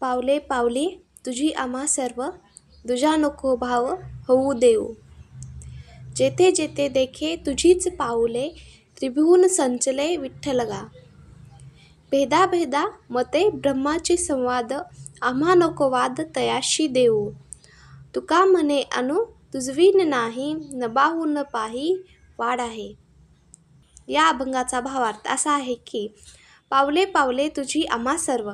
पावले पावली तुझी आम्हा सर्व दुजा नको भाव होऊ देऊ. जेथे जेथे देखे तुझीच पाऊले त्रिभुवन संचले विठ्ठलगा. भेदा भेदा मते ब्रह्माचे संवाद आम्हा नको वाद तयाशी देऊ. तुका म्हणे अनु तुजवीन नाही नभाहू न पाही वाढ आहे. या अभंगाचा भावार्थ असा आहे की पावले पावले तुझी आम्हा सर्व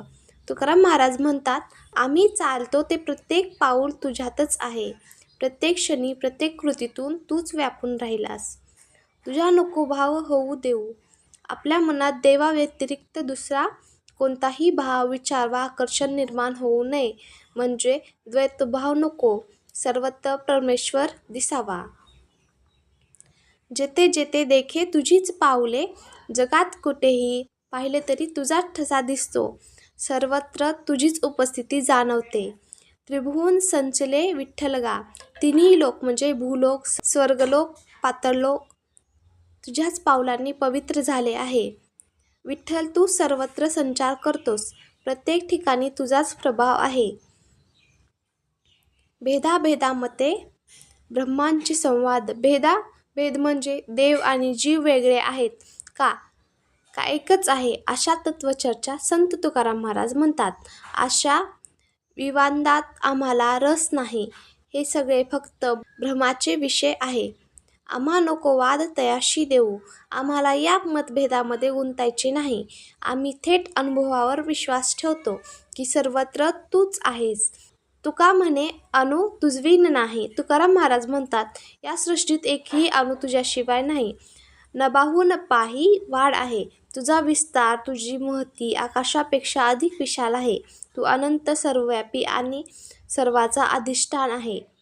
तुकाराम महाराज म्हणतात आम्ही चालतो ते प्रत्येक पाऊल तुझ्यातच आहे. प्रत्येक क्षणी प्रत्येक कृतीतून तूच व्यापून राहिलास. तुझ्या नको भाव होऊ देऊ. आपल्या मनात देवाव्यतिरिक्त दुसरा कोणताही भाव विचार वा आकर्षण निर्माण होऊ नये. म्हणजे द्वैतभाव नको. सर्वत्र परमेश्वर दिसावा. जेथे जेथे देखे तुझीच पाऊले. जगात कुठेही पाहिले तरी तुझाच ठसा दिसतो. सर्वत्र तुझीच उपस्थिती जाणवते. त्रिभुवन संचले विठ्ठलगा. तिन्ही लोक म्हणजे भूलोक स्वर्गलोक पातळलोक तुझ्याच पावलांनी पवित्र झाले आहे. विठ्ठल तू सर्वत्र संचार करतोस. प्रत्येक ठिकाणी तुझाच प्रभाव आहे. भेदाभेदामते मते ब्रह्मांचे संवाद. भेदा भेद म्हणजे देव आणि जीव वेगळे आहेत. का? का एकच आहे? अशा तत्वचर्चा संत तुकाराम महाराज म्हणतात. अशा विवादात आम्हाला रस नाही. हे सगळे फक्त भ्रमाचे विषय आहे. आम्हा नको वाद तयाशी देऊ. आम्हाला या मतभेदामध्ये गुंतायचे नाही. आम्ही थेट अनुभवावर विश्वास ठेवतो की सर्वत्र तूच आहेस. तुका म्हणे अनु तुझवीन नाही. तुकाराम महाराज म्हणतात या सृष्टीत एकही अणू तुझ्याशिवाय नाही. नभाहून पाही वाढ आहे. तुझा विस्तार तुझी महती आकाशापेक्षा अधिक विशाल आहे. तू अनंत सर्वव्यापी आणि सर्वाचा अधिष्ठान आहे.